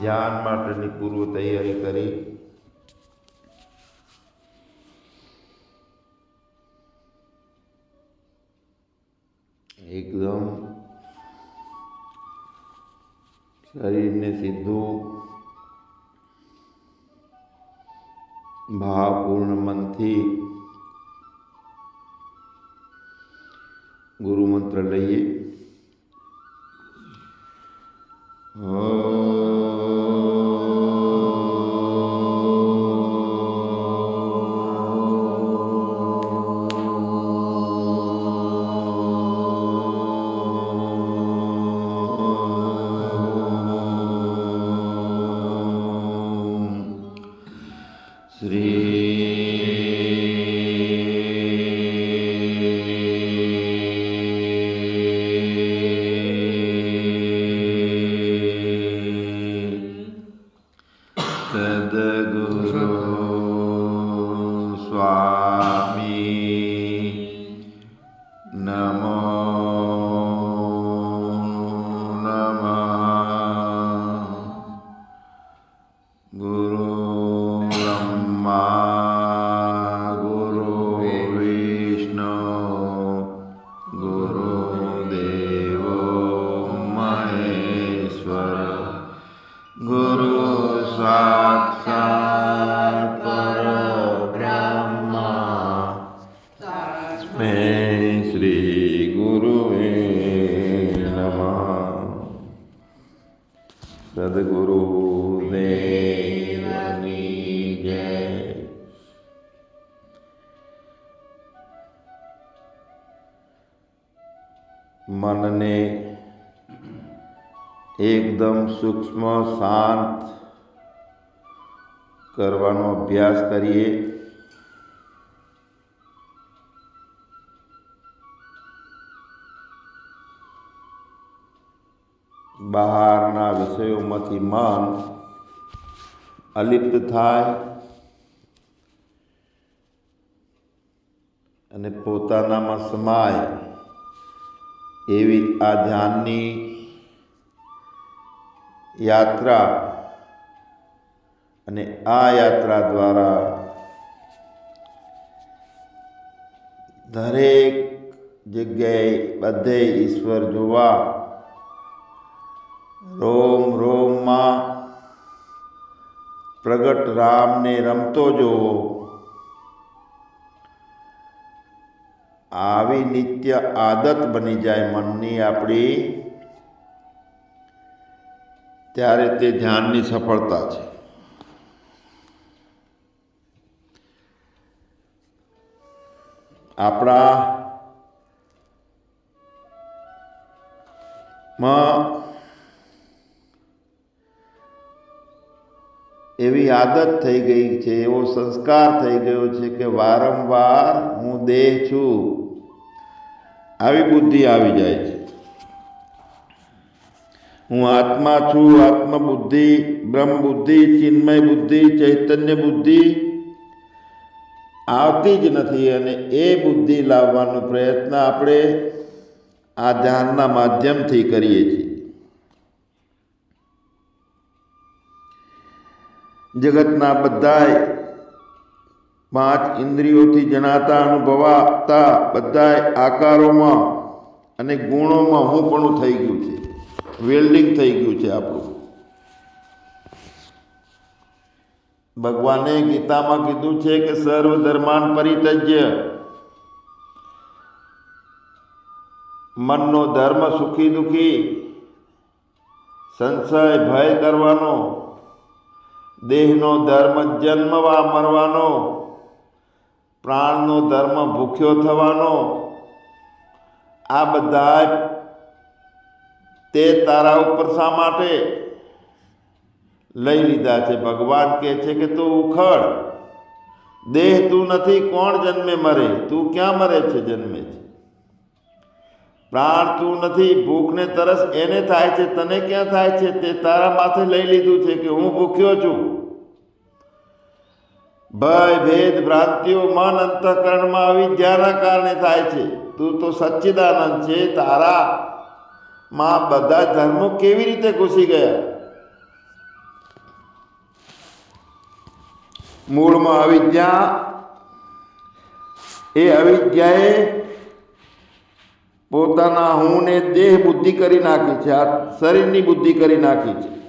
ધ્યાન માટેની પૂર્વ તૈયારી કરી. એકદમ શરીરને સીધું ભાવપૂર્ણ મનથી સૂક્ષ્મ શાંત કરવાનો અભ્યાસ કરીએ. બહારના વિષયોમાંથી મન અલિપ્ત થાય અને પોતાનામાં સમાય. એવી આ ધ્યાનની યાત્રા અને આ યાત્રા દ્વારા દરેક જગ્યાએ બધે ઈશ્વર જોવા. રોમ, રોમમાં પ્રગટ રામને રમતો જોવો. આવી નિત્ય આદત બની જાય મનની આપણી. ત્યારે તે ધ્યાનની સફળતા છે. આપણા માં એવી આદત થઈ ગઈ છે, એવો સંસ્કાર થઈ ગયો છે કે વારંવાર હું દેહ છું, આવી બુદ્ધિ આવી જાય છે. હું આત્મા છું આત્મ બુદ્ધિ બ્રહ્મ બુદ્ધિ ચિન્મય બુદ્ધિ, ચૈતન્ય બુદ્ધિ. આવતી જ નથી અને એ બુદ્ધિ લાવવાનો પ્રયત્ન આપણે આ ધ્યાનના માધ્યમથી કરીએ છીએ. જગતના બધાય પાંચ ઇન્દ્રિયોથી જણાતા, અનુભવાતા બધાય આકારોમાં અને ગુણોમાં હું પણ થઈ ગયું છે. વેલ્ડિંગ થઈ ગયું છે આપણું. ભગવાને ગીતામાં કીધું છે કે સર્વ ધર્માન પરિતજ્ય મનનો ધર્મ સુખી દુખી, સંશય ભય કરવાનો, દેહનો ધર્મ જન્મવા મરવાનો, પ્રાણનો ધર્મ ભૂખ્યો થવાનો, આ બધા તે તારા ઉપર શા માટે? લઈ લીધા છે. ભગવાન કહે છે કે તું ઉખડ. દેહ તું નથી, કોણ જન્મે મરે? તું ક્યાં મરે છે જન્મે છે? પ્રાણ તું નથી ભૂખ ને તરસ એને થાય છે, તને ક્યાં થાય છે? તે તારા માથે લઈ લીધું છે કે હું ભૂખ્યો છું. ભય, ભેદ, ભ્રાંતિઓ મન અંતઃકરણમાં અવિદ્યાના કારણે થાય છે. તું તો સચ્ચિદાનંદ છે, તારા માં બધા ધર્મો કેવી રીતે ઘૂસી ગયા? મૂળમાં અવિદ્યા. એ અવિદ્યાએ પોતાના હુંને દેહ બુદ્ધિ કરી નાખી છે, આ શરીરની બુદ્ધિ કરી નાખી છે.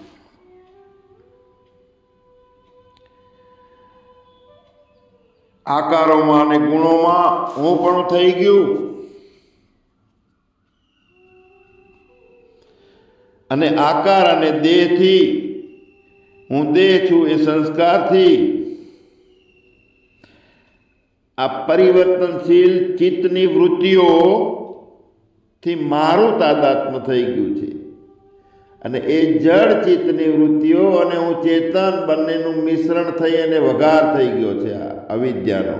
આકારોમાં અને ગુણોમાં હું પણ થઈ ગયું. અને આકાર અને દેહથી હું દેહ છું એ સંસ્કારથી. આ પરિવર્તનશીલ ચિત્તની વૃત્તિઓ થી મારું તાદાત્મ થઈ ગયું છે. અને એ જળ ચિત્તની વૃત્તિઓ અને હું ચેતન બંનેનું મિશ્રણ થઈ અને વઘાર થઈ ગયો છે આ અવિદ્યાનો.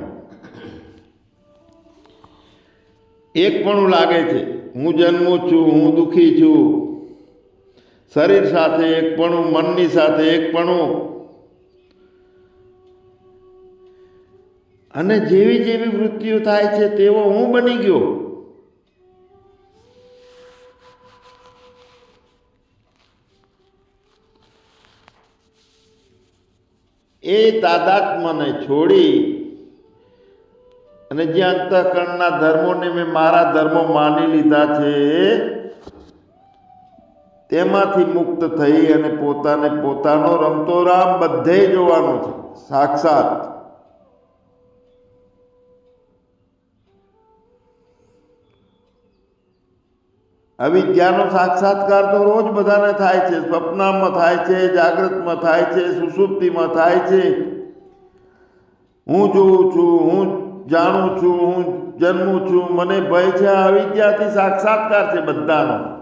એક પણ લાગે છે, હું જન્મું છું, હું દુઃખી છું શરીર સાથે એકપણું મનની સાથે એકપણું અને જેવી જેવી વૃત્તિઓ થાય છે, તેવો હું બની ગયો. એ તાદાત્મને છોડી અને જે અંતઃકરણના ધર્મોને મેં મારા ધર્મો માની લીધા છે તેમાંથી મુક્ત થઈ અને પોતાને પોતાનો રમતો રામ બધે જોવાનો છે. સાક્ષાત. અવિદ્યાનો સાક્ષાત્કાર તો રોજ બધાને થાય છે. સ્વપ્નમાં થાય છે, જાગૃતમાં થાય છે, સુસુપ્તિમાં થાય છે. હું જોઉં છું, હું જાણું છું, હું જન્મું છું. મને ભય છે, આ અવિદ્યાથી સાક્ષાત્કાર છે બધાનો.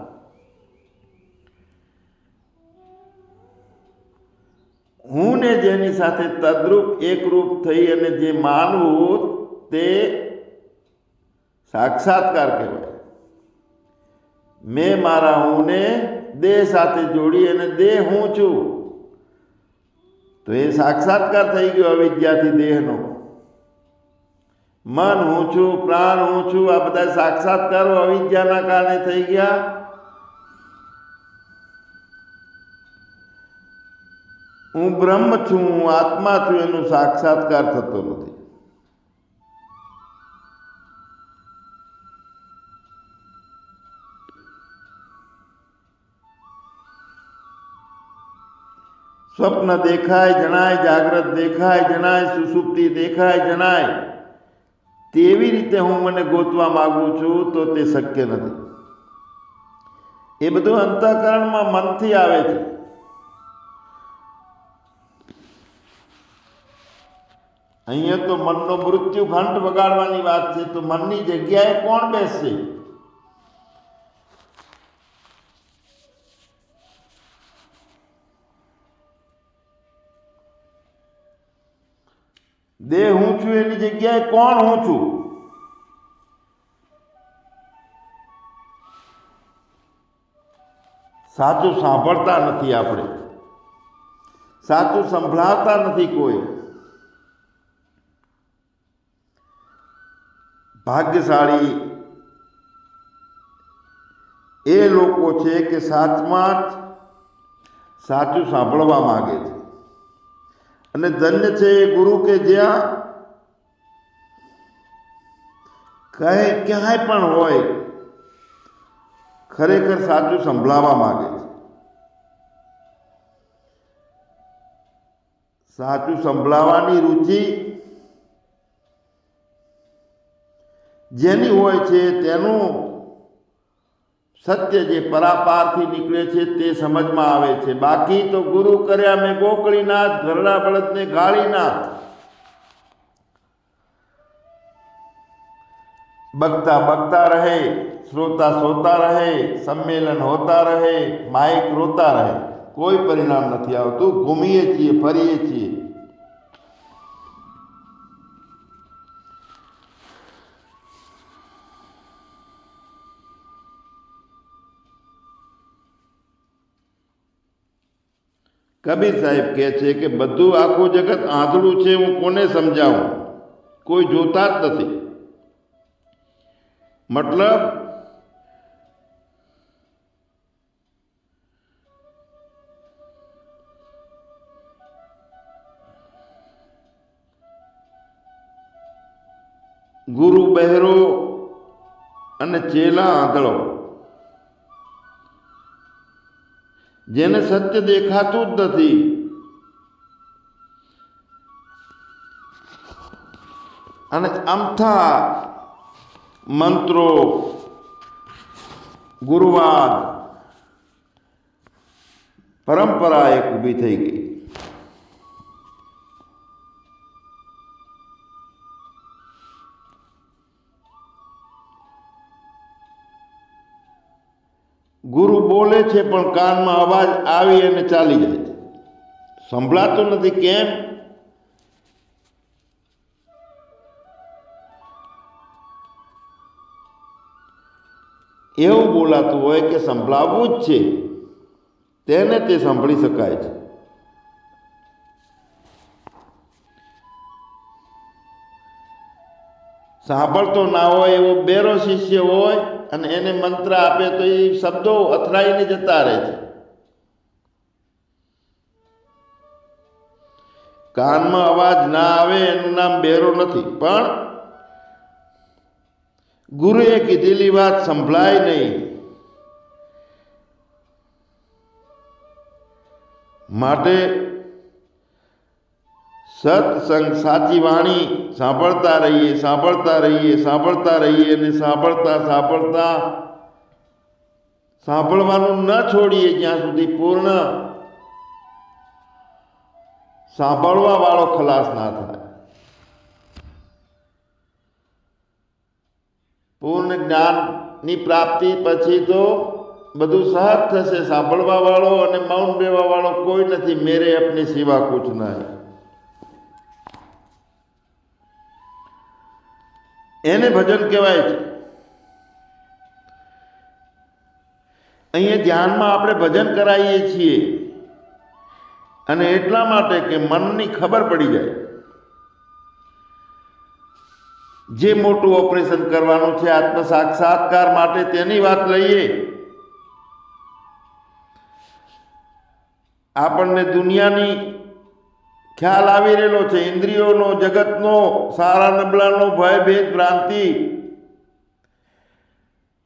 હું ને જેની સાથે તદ્રુપ એકરૂપ થઈ અને જે માનવું તે સાક્ષાત્કાર કહેવાય. મેં મારા હુંને દેહ સાથે જોડી અને દેહ હું છું. તો એ સાક્ષાત્કાર થઈ ગયો અવિદ્યાથી દેહનો. મન હું છું, પ્રાણ હું છું, આ બધા સાક્ષાત્કારો અવિદ્યાના કારણે થઈ ગયા. હું બ્રહ્મ છું, હું આત્મા છું, એનો સાક્ષાત્કાર થતો નથી. સ્વપ્ન દેખાય, જણાય, જાગ્રત દેખાય, જણાય, સુસુપ્તિ દેખાય, જણાય. તેવી રીતે હું મને ગોતવા માગું છું, તો તે શક્ય નથી. એ બધું અંતઃકરણમાં મનથી આવે છે. અહીંયા તો મનનો મૃત્યુ ઘંટ વગાડવાની વાત છે, તો મનની જગ્યાએ કોણ બેસશે દેહ હું છું એની જગ્યાએ કોણ હું છું? સાચું સાંભળતા નથી આપણે. સાચું સંભળાવતા નથી કોઈ. ભાગ્યશાળી. એ લોકો છે કે સાચમાં જ સાચું સાંભળવા માગે છે. અને ધન્ય છે એ ગુરુ કે જ્યાં કહે ક્યાંય પણ હોય, ખરેખર સાચું સંભળાવવા માગે છે. સાચું સંભળાવવાની રુચિ જેની હોય છે તેનું સત્ય જે પરાપારથી નીકળે છે તે સમજમાં આવે છે. બાકી તો ગુરુ કર્યા મેં ગોકળીનાથ, ઘરડા બળદને ગાળીનાથ. બગતા બગતા રહે, શ્રોતા સોતા રહે, સંમેલન હોતા રહે, માઇક રોતા રહે. કોઈ પરિણામ નથી આવતું. ઘૂમીએ છીએ, ફરીએ છીએ. કબીર સાહેબ કહે છે કે બધું આખું જગત આંધળું છે, હું કોને સમજાવું? કોઈ જોતા જ નથી. મતલબ, ગુરુ બહેરો અને ચેલા આંધળો. જેને સત્ય દેખાતું જ નથી. અને અમથા મંત્રો ગુરુવાદ પરંપરા એક ઊભી થઈ ગઈ. બોલે છે, પણ કાનમાં અવાજ આવી અને ચાલી જાય છે. સંભળાતું નથી, કેમ? એવું બોલાતું હોય કે સંભળાવવું જ છે, તેને તે સાંભળી શકાય છે. સાંભળતો ના હોય એવો બેરો શિષ્ય હોય અને એને મંત્ર આપે તો એ શબ્દો અથડાઈને જતા રહે છે. કાનમાં અવાજ ના આવે એનું નામ બેરો નથી, પણ ગુરુએ કીધેલી વાત સંભળાય નહીં. માટે સત્સંગ સાચી વાણી, સાંભળતા રહીએ સાંભળતા રહીએ સાંભળતા રહીએ અને સાંભળતા સાંભળતા સાંભળવાનું ન છોડીએ જ્યાં સુધી પૂર્ણ સાંભળવા વાળો ખલાસ ના થાય. પૂર્ણ જ્ઞાનની પ્રાપ્તિ પછી તો બધું સહજ થશે. સાંભળવા વાળો અને મૌન રહેવા વાળો કોઈ નથી. મેરે અપની સિવા કુછ નહીં. એને ભજન કહેવાય છે. અહીંયા ધ્યાનમાં આપણે ભજન કરાવીએ છીએ. અને એટલા માટે કે મનની ખબર પડી જાય. જે મોટું ઓપરેશન કરવાનું છે, આત્મ સાક્ષાત્કાર માટે તેની વાત લઈએ. આપણને દુનિયાની ખ્યાલ આવી રહેલો છે. ઇન્દ્રિયોનો, જગતનો, સારા નબળાનો ભય ભેદ ભ્રાંતિ.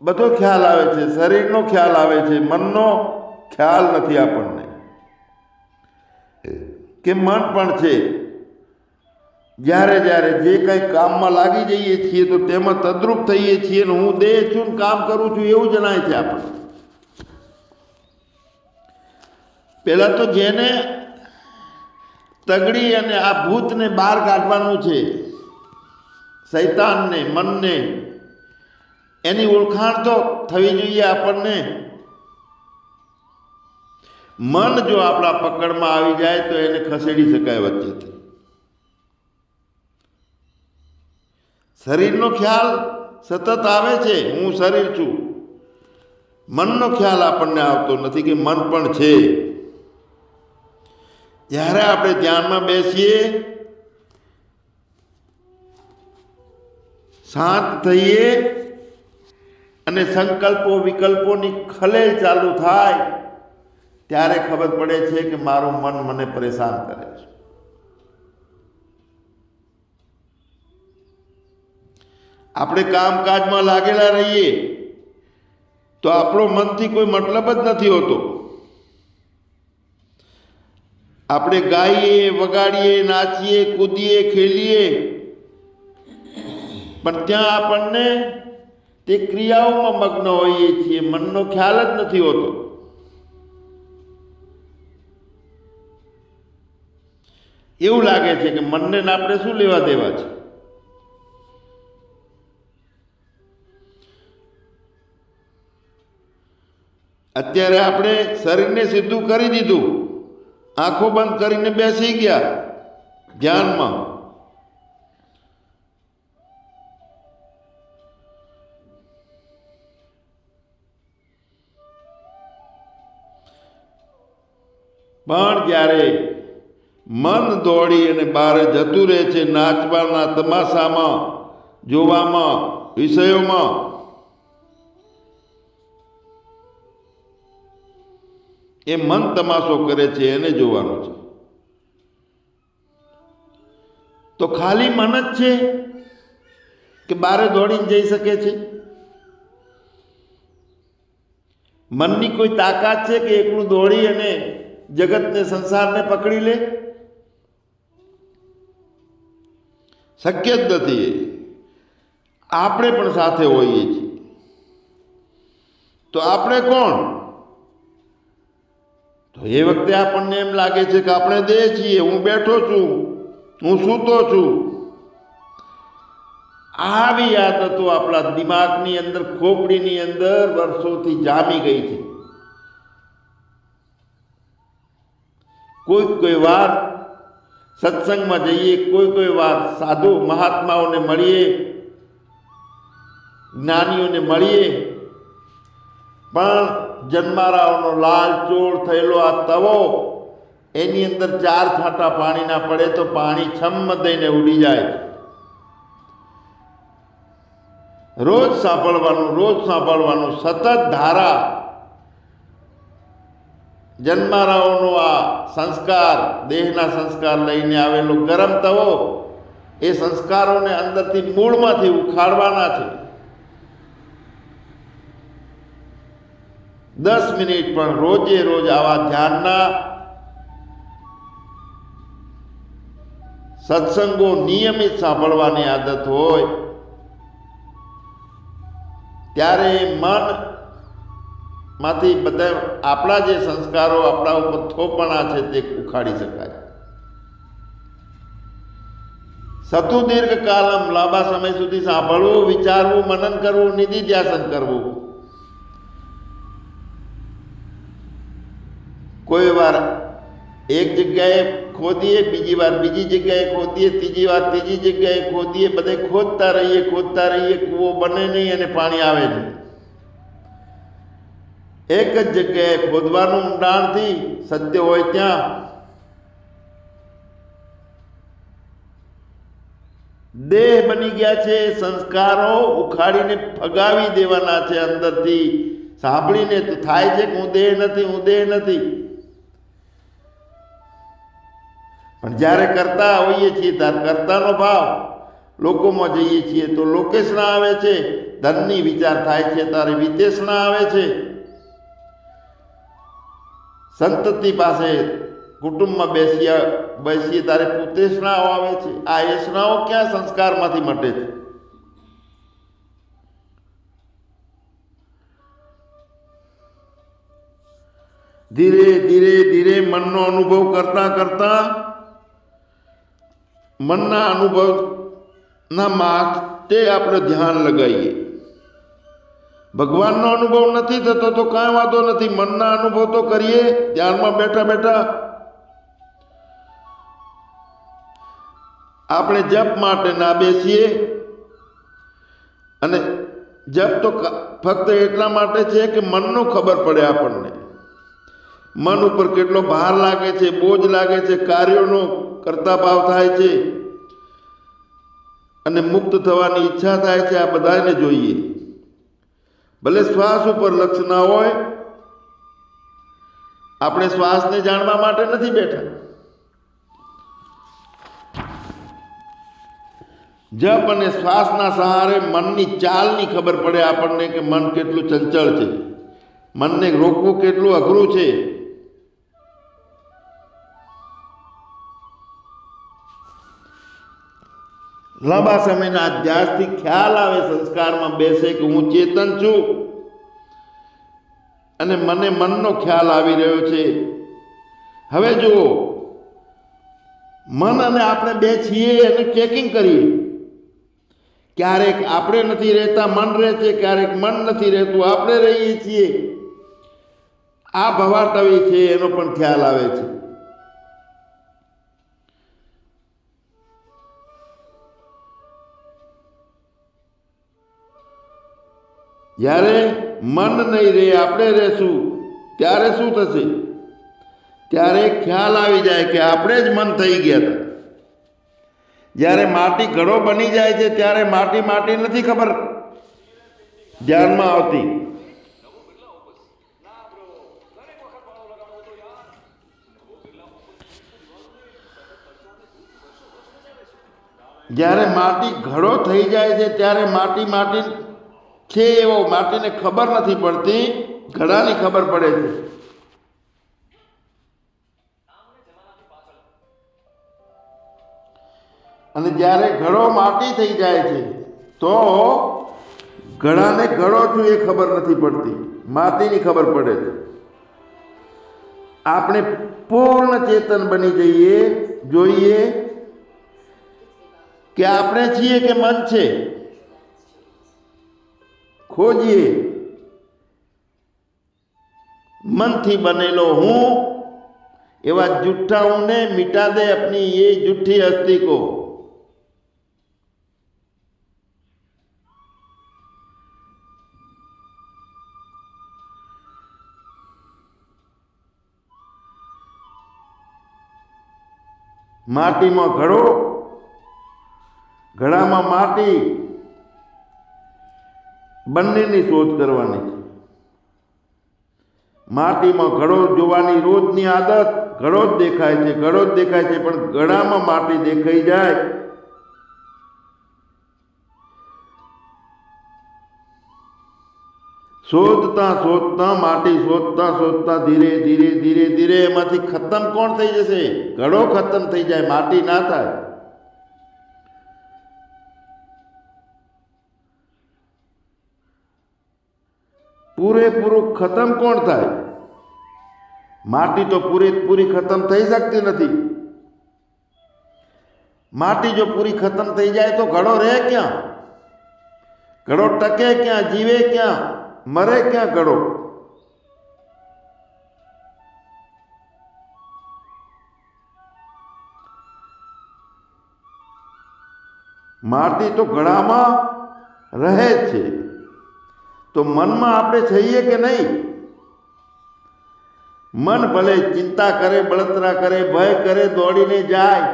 બધો ખ્યાલ આવે છે. શરીરનો ખ્યાલ આવે છે. મનનો ખ્યાલ નથી આપણને. કે મન પણ છે. જ્યારે જ્યારે જે કંઈ કામમાં લાગી જઈએ છીએ તો તેમાં તદ્રુપ થઈએ છીએ ને હું દેહ છું કામ કરું છું એવું જણાય છે આપણને. પહેલાં તો જેને તગડી અને આ ભૂતને બહાર કાઢવાનું છે. શૈતાનને, મનને. એની ઓળખાણ તો થવી જોઈએ આપણને. મન જો આપણા પકડમાં આવી જાય તો એને ખસેડી શકાય વચ્ચેથી. શરીરનો ખ્યાલ સતત આવે છે, હું શરીર છું. મનનો ખ્યાલ આપણને આવતો નથી કે મન પણ છે. જ્યારે આપણે ધ્યાનમાં બેસીએ, શાંત થઈએ અને સંકલ્પો, વિકલ્પોની ખલેલ ચાલુ થાય, ત્યારે ખબર પડે છે કે મારું મન મને પરેશાન કરે છે. આપણે કામકાજમાં લાગેલા રહીએ, તો આપણો મનથી કોઈ મતલબ જ નથી હોતો. આપણે ગાઈએ, વગાડીએ, નાચીએ, કૂદીએ, ખેલીએ. પણ ત્યાં આપણને તે ક્રિયાઓમાં મગ્ન હોઈએ છીએ. મનનો ખ્યાલ જ નથી હોતો. એવું લાગે છે કે મનને આપણે શું લેવા દેવા છે? અત્યારે આપણે શરીરને સીધું કરી દીધું. આંખો બંધ કરીને બેસી ગયા ધ્યાનમાં. પણ જ્યારે મન દોડી અને બહાર જતું રહે છે, નાચવાના તમાશામાં, જોવામાં, વિષયોમાં એ મન તમાશો કરે છે, એને જોવાનું છે. તો ખાલી મન જ છે કે બારે દોડીને જઈ શકે છે? મનની કોઈ તાકાત છે કે એકલું દોડી અને જગતને, સંસારને પકડી લે? શક્ય જ નથી આપણે પણ સાથે હોઈએ છીએ. તો આપણે કોણ? તો એ વખતે આપણને એમ લાગે છે કે આપણે દેહ છીએ, હું બેઠો છું, હું સૂતો છું. આવી આદતો આપણા દિમાગની અંદર, ખોપડીની અંદર વર્ષોથી જામી ગઈ છે. કોઈ કોઈ વાર સત્સંગમાં જઈએ, કોઈ કોઈ વાર સાધુ મહાત્માઓને મળીએ, જ્ઞાનીઓને મળીએ, પણ જન્મારાઓનો લાલ ચોળ થયેલો આ તવો, એની અંદર ચાર છાંટા પાણીના પડે તો પાણી છમ્મ દઈને ઉડી જાય રોજ સાંભળવાનું રોજ સાંભળવાનું સતત ધારા. જન્મારાઓનો આ સંસ્કાર, દેહના સંસ્કાર લઈને આવેલો ગરમ તવો, એ સંસ્કારોને અંદરથી મૂળમાંથી ઉખાડવાના છે. દસ મિનિટ પણ રોજે રોજ આવા ધ્યાનના સત્સંગો નિયમિત સાંભળવાની આદત હોય, ત્યારે મનમાંથી બધા આપણા જે સંસ્કારો આપણા ઉપર થોપણા છે તે ઉખાડી શકાય. સતુ દીર્ઘ કાલમ લાંબા સમય સુધી સાંભળવું, વિચારવું, મનન કરવું, નિધિ ધ્યાસન કરવું. કોઈ વાર એક જગ્યાએ ખોદીએ, બીજી વાર બીજી જગ્યાએ ખોદીએ, ત્રીજી વાર ત્રીજી જગ્યાએ ખોદીએ, બધે ખોદતા રહીએ ખોદતા રહીએ, કૂવો બને નહીં અને પાણી આવે નહીં એક જ જગ્યાએ ખોદવાનું ઊંડાણથી સત્ય હોય ત્યાં દેહ બની ગયા છે, સંસ્કારો ઉખાડીને ફગાવી દેવાના છે અંદરથી. સાંભળીને તો થાય છે કે હું દેહ નથી, હું દેહ નથી. પણ જ્યારે કરતા હોઈએ છીએ, ત્યારે કરતાનો ભાવ લોકોમાં જઈએ છીએ, તો લોકેશના આવે છે, ધનની વિચાર થાય છે, ત્યારે વિદેશના આવે છે. સંતતિ પાસે કુટુંબમાં બેસીએ બેસીએ ત્યારે પુતેશનાઓ આવે છે. આ યશનાઓ ક્યાં સંસ્કારમાંથી મટે છે? ધીરે ધીરે ધીરે મનનો અનુભવ કરતા કરતા મનના અનુભવના માટે આપણે ધ્યાન લગાવીએ. ભગવાનનો અનુભવ નથી થતો તો કાંઈ વાંધો નથી. મનના અનુભવ તો કરીએ, ધ્યાનમાં બેઠા બેઠા આપણે જપ માટે ના બેસીએ. અને જપ તો ફક્ત એટલા માટે છે કે મનનું ખબર પડે આપણને. મન ઉપર કેટલો ભાર લાગે છે, બોજ લાગે છે, કાર્યોનો કરતા ભાવ થાય છે. અને મુક્ત થવાની ઈચ્છા થાય છે, આ બધાને જોઈએ. ભલે શ્વાસ ઉપર લક્ષ ના હોય, આપણે શ્વાસને જાણવા માટે નથી બેઠા. જપ અને શ્વાસના સહારે મનની ચાલની ખબર પડે આપણને કે મન કેટલું ચંચળ છે. મનને રોકવું કેટલું અઘરું છે. લાંબા સમયના અધ્યાસથી ખ્યાલ આવે સંસ્કારમાં બેસે કે હું ચેતન છું? અને મને મનનો ખ્યાલ આવી રહ્યો છે. હવે જુઓ, મન અને આપણે બે છીએ એનું ચેકિંગ કરીએ. ક્યારેક આપણે નથી રહેતા, મન રહે છે, ક્યારેક મન નથી રહેતું, આપણે રહીએ છીએ. આ ભવાટવી છે, એનો પણ ખ્યાલ આવે છે. જ્યારે મન નહીં રહે, આપણે રહેશું. ત્યારે શું થશે? ત્યારે ખ્યાલ આવી જાય કે આપણે જ મન થઈ ગયા હતા. જ્યારે માટી ઘડો બની જાય છે, ત્યારે માટી માટી નથી ખબર ધ્યાનમાં આવતી. જ્યારે માટી ઘડો થઈ જાય છે, ત્યારે માટી માટી છે એવો માટીને ખબર નથી પડતી, ઘડાની ખબર પડે છે. અને જ્યારે ઘડો માટી થઈ જાય છે, તો ઘડાને ઘડો છું એ ખબર નથી પડતી, માટીની ખબર પડે છે. આપણે પૂર્ણ ચેતન બની જઈએ, જોઈએ કે આપણે છીએ કે મન છે. ખોજીએ. મનથી બનેલો હું એવા જુઠ્ઠાઓને મીટા દે અપની એ જુઠ્ઠી હસ્તી કો માટીમાં ઘડો, ઘડામાં માટી બંનેની શોધ કરવાની. છે માટીમાં ઘડો જોવાની રોજની આદત, ઘડો જ દેખાય છે, ઘડો જ દેખાય છે, પણ ઘડામાં માટી દેખાઈ જાય. શોધતા શોધતા, માટી શોધતા શોધતા ધીરે ધીરે ધીરે ધીરે એમાંથી ખતમ કોણ થઈ જશે? ઘડો ખતમ થઈ જાય, માટી ના થાય. પૂરેપૂરું ખતમ કોણ થાય માટી તો પૂરેપૂરી ખતમ થઈ શકતી નથી માટી જો પૂરી ખતમ થઈ જાય તો ઘડો રહે ક્યાં ઘડો ટકે ક્યાં જીવે ક્યાં મરે ક્યાં ઘડો માટી તો ઘડામાં રહે જ છે તો મનમાં આપણે છીએ કે નહીં મન ભલે ચિંતા કરે બળતરા કરે ભય કરે દોડીને જાય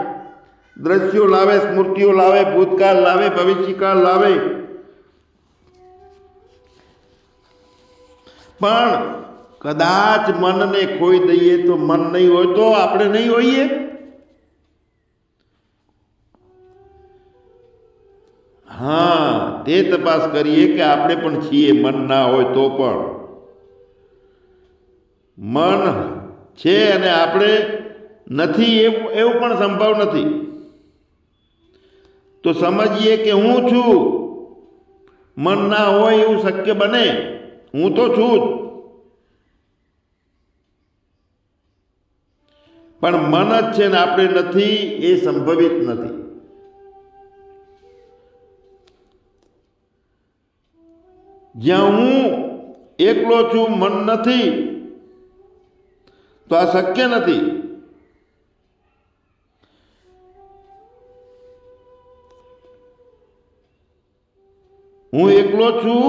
દ્રશ્યો લાવે સ્મૃતિઓ લાવે ભૂતકાળ લાવે ભવિષ્યકાળ લાવે પણ કદાચ મનને ખોઈ દઈએ તો મન નહીં હોય તો આપણે નહીં હોઈએ હા, તે તપાસ કરીએ કે આપણે પણ છીએ, મન ના હોય તો પણ. મન છે અને આપણે નથી એવું એવું પણ સંભવ નથી. તો સમજીએ કે હું છું. મન ના હોય એવું શક્ય બને. હું તો છું જ. પણ મન જ છે ને આપણે નથી એ સંભવિત નથી. જ્યાં હું એકલો છું, મન નથી, તો આ શક્ય નથી. હું એકલો છું,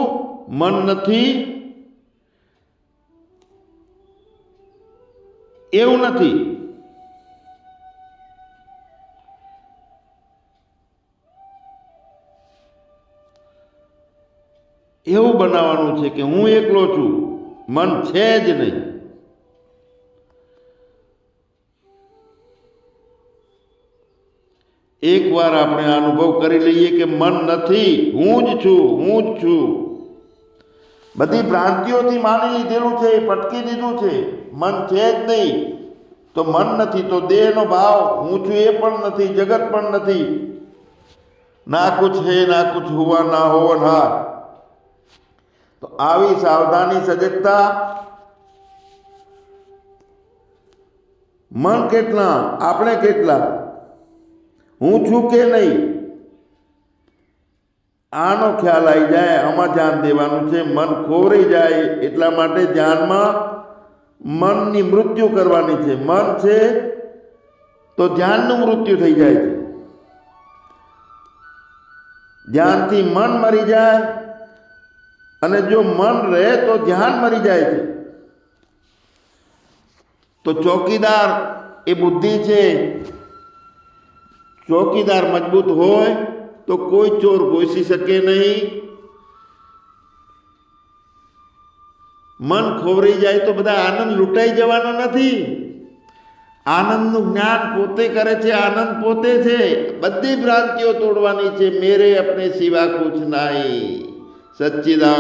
મન નથી, એવું નથી. એવું બનાવવાનું છે કે હું એકલો છું, મન છે જ નહીં. એકવાર આપણે અનુભવ કરી લઈએ કે મન નથી, હું જ છું, હું જ છું. બધી ભ્રાંતિઓથી માની લીધેલું છે, પટકી દીધું છે, મન છે જ નહીં. તો મન નથી, તો દેહનો ભાવ, હું છું એ પણ નથી, જગત પણ નથી. ના કુછ હે ના કુછ હુआ ના હોવનહાર તો આવી સાવધાની સજગતા મન કેટલા, આપણે કેટલા? હું છું કે નહીં? આનો ખ્યાલ આવી જાય, આમાં ધ્યાન દેવાનું છે, મન ખોવાઈ જાય, એટલા માટે ધ્યાનમાં મનની મૃત્યુ કરવાની છે. મન છે તો ધ્યાનનું મૃત્યુ થઈ જાય છે. ધ્યાનથી મન મરી જાય અને જો મન રહે તો ધ્યાન મરી જાય છે. તો ચોકીદાર એ બુદ્ધિ છે. ચોકીદાર મજબૂત હોય તો કોઈ ચોર ઘોસી શકે નહીં. મન ખોવરી જાય તો બધા આનંદ લૂંટાઈ જવાનો નથી. આનંદનું જ્ઞાન પોતે કરે છે, આનંદ પોતે છે. બધી ભ્રાંતિઓ તોડવાની છે, મેરે અપને સિવા કુછ નાઈ सच्चिदानन्द।